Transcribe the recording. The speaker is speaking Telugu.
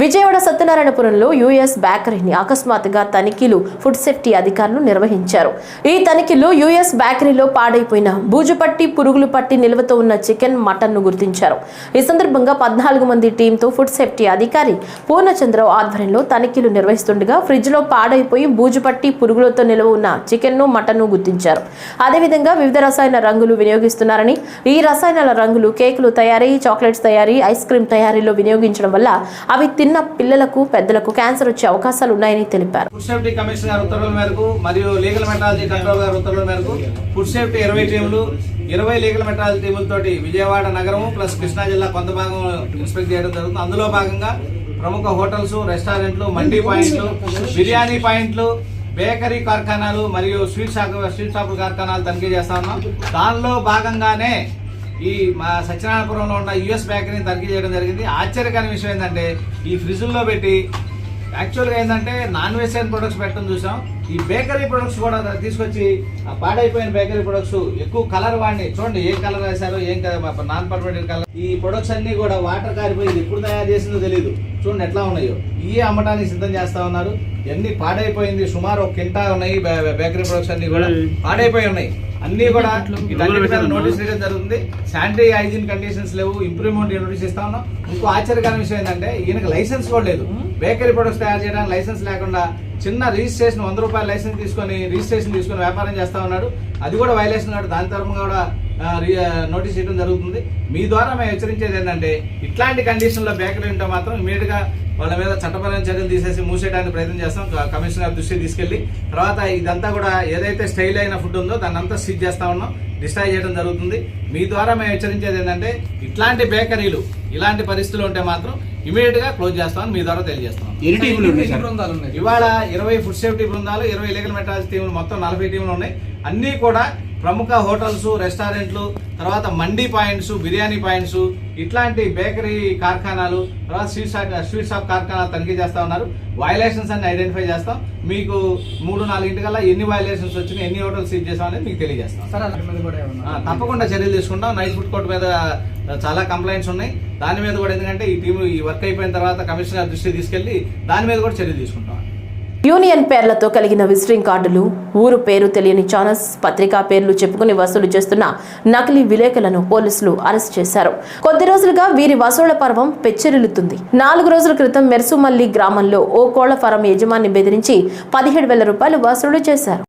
విజయవాడ సత్యనారాయణపురంలో యుఎస్ బేకరీని అకస్మాత్తుగా తనిఖీలు ఫుడ్ సేఫ్టీ అధికారులు నిర్వహించారు. ఈ తనిఖీల్లో యుఎస్ బేకరీలో పాడైపోయిన బూజుపట్టి పురుగులు పట్టి నిల్వతో ఉన్న చికెన్ మటన్ను గుర్తించారు. ఈ సందర్భంగా పద్నాలుగు మంది టీంతో ఫుడ్ సేఫ్టీ అధికారి పూర్ణచంద్రరావు ఆధ్వర్యంలో తనిఖీలు నిర్వహిస్తుండగా ఫ్రిడ్జ్లో పాడైపోయి బూజు పట్టి పురుగులతో నిల్వ ఉన్న చికెన్ను మటన్ను గుర్తించారు. అదేవిధంగా వివిధ రసాయన రంగులు వినియోగిస్తున్నారని ఈ రసాయనాల రంగులు కేకులు తయారీ చాక్లెట్స్ తయారీ ఐస్ క్రీమ్ తయారీలో వినియోగించడం వల్ల అవి చిన్న పిల్లలకు పెద్దలకు క్యాన్సర్ వచ్చే అవకాశాలు ఉన్నాయని తెలిపారు. ఫుడ్ సేఫ్టీ కమిషన్ గారి ఉత్తర్వుల మేరకు మరియు లీగల్ మెట్రాలజీ కంట్రోల్ గారి ఉత్తర్వుల మేరకు ఫుడ్ సేఫ్టీ ఇరవై టీములు ఇరవై లీగల్ మెట్రాలజీ టీములతోటి విజయవాడ నగరం ప్లస్ కృష్ణా జిల్లా కొంత భాగం ఇన్స్పెక్ట్ చేయడం జరుగుతుంది. అందులో భాగంగా ప్రముఖ హోటల్స్ రెస్టారెంట్లు మండీ పాయింట్లు బిర్యానీ పాయింట్లు బేకరీ కార్ఖానాలు మరియు స్వీట్ షాప్ స్వీట్ షాపుల కార్ఖానాలు తనిఖీ చేస్తా ఉన్నాం. దానిలో భాగంగానే ఈ మా సత్యనారాయణపురంలో ఉన్న యుఎస్ బేకరీని తనిఖీ చేయడం జరిగింది. ఆశ్చర్యకరమైన విషయం ఏంటంటే ఈ ఫ్రిడ్జ్లో పెట్టి యాక్చువల్గా ఏంటంటే నాన్ వెజిటేరియన్ ప్రొడక్ట్స్ పెట్టడం చూసాం. ఈ బేకరీ ప్రొడక్ట్స్ కూడా తీసుకొచ్చి ఆ పాడైపోయిన బేకరీ ప్రొడక్ట్స్ ఎక్కువ కలర్ వాడిని. చూడండి ఏ కలర్ వేశారో ఏం కదా నాన్ పర్మనెంట్ కలర్. ఈ ప్రొడక్ట్స్ అన్ని కూడా వాటర్ కారిపోయింది ఎప్పుడు తయారు చేసిందో తెలియదు చూడండి ఎట్లా ఉన్నాయో? ఇవే అమ్మటానికి సిద్ధం చేస్తా ఉన్నారు. ఇవన్నీ పాడైపోయింది? సుమారు ఒక కింటా ఉన్నాయి బేకరీ ప్రొడక్ట్స్ అన్ని కూడా. పాడైపోయి ఉన్నాయి. అన్ని కూడా నోటీస్ ఇవ్వడం జరుగుతుంది. శానిటరీ హైజీన్ కండిషన్స్ లేవు. ఇంప్రూవ్మెంట్ నోటీస్ ఇస్తా ఉన్నాం. ఇంకో ఆశ్చర్యకరమైన విషయం ఏంటంటే ఈయనకి లైసెన్స్ కూడా లేదు. బేకరీ ప్రొడక్ట్స్ తయారు చేయడానికి లైసెన్స్ లేకుండా చిన్న రిజిస్ట్రేషన్ వంద రూపాయల లైసెన్స్ తీసుకొని రిజిస్ట్రేషన్ తీసుకొని వ్యాపారం చేస్తా ఉన్నాడు. అది కూడా వైలేషన్ కాదు దాని తరఫున కూడా నోటీస్ ఇవ్వడం జరుగుతుంది. మీ ద్వారా మేము హెచ్చరించేది ఏంటంటే ఇట్లాంటి కండిషన్లో బేకరీ ఉంటే మాత్రం ఇమీడియట్గా వాళ్ళ మీద చట్టపరమైన చర్యలు తీసేసి మూసేయడానికి ప్రయత్నం చేస్తాం. కమిషనర్ దృష్టికి తీసుకెళ్ళి తర్వాత ఇదంతా కూడా ఏదైతే స్టైల్ అయిన ఫుడ్ ఉందో దాన్ని అంతా సీజ్ చేస్తా ఉన్నాం. డిస్ట్రాయ్ చేయడం జరుగుతుంది. మీ ద్వారా మేము హెచ్చరించేది ఏంటంటే ఇట్లాంటి బేకరీలు ఇలాంటి పరిస్థితులు ఉంటే మాత్రం ఇమీడియట్గా క్లోజ్ చేస్తామని మీ ద్వారా తెలియజేస్తాం సార్? ఇవాళ ఇరవై ఫుడ్ సేఫ్టీ బృందాలు ఇరవై లీగల్ మెట్రాలజీ టీములు మొత్తం నలభై టీములు ఉన్నాయి. అన్నీ కూడా ప్రముఖ హోటల్స్ రెస్టారెంట్లు తర్వాత మండీ పాయింట్స్ బిర్యానీ పాయింట్స్ ఇట్లాంటి బేకరీ కార్ఖానాలు తర్వాత స్వీట్ షాప్ స్వీట్ షాప్ కార్ఖానాలు తనిఖీ చేస్తా ఉన్నారు. వైలేషన్స్ అన్ని ఐడెంటిఫై చేస్తాం. మీకు మూడు నాలుగింటికల్లా ఎన్ని వైలేషన్స్ వచ్చినాయి ఎన్ని హోటల్స్ సీజ్ చేస్తాం అనేది మీకు తెలియజేస్తాం. తప్పకుండా చర్యలు తీసుకుంటాం. నైట్ ఫుడ్ కోర్ట్ మీద చాలా కంప్లైంట్స్ ఉన్నాయి. దాని మీద కూడా ఎందుకంటే ఈ టీం ఈ వర్క్ అయిపోయిన తర్వాత కమిషనర్ దృష్టికి తీసుకెళ్ళి దాని మీద కూడా చర్యలు తీసుకుంటాం. యూనియన్ పేర్లతో కలిగిన విజిటింగ్ కార్డులు ఊరు పేరు తెలియని ఛానల్స్ పత్రికా పేర్లు చెప్పుకుని వసూలు చేస్తున్న నకిలీ విలేకరులను పోలీసులు అరెస్ట్ చేశారు. కొద్ది రోజులుగా వీరి వసూళ్ళ పర్వం పెచ్చరిల్లుతుంది. నాలుగు రోజుల క్రితం మెర్సుమల్లి గ్రామంలో ఓ కోళ్ళ ఫారం యజమాని బెదిరించి పదిహేడు వేల రూపాయలు వసూలు చేశారు.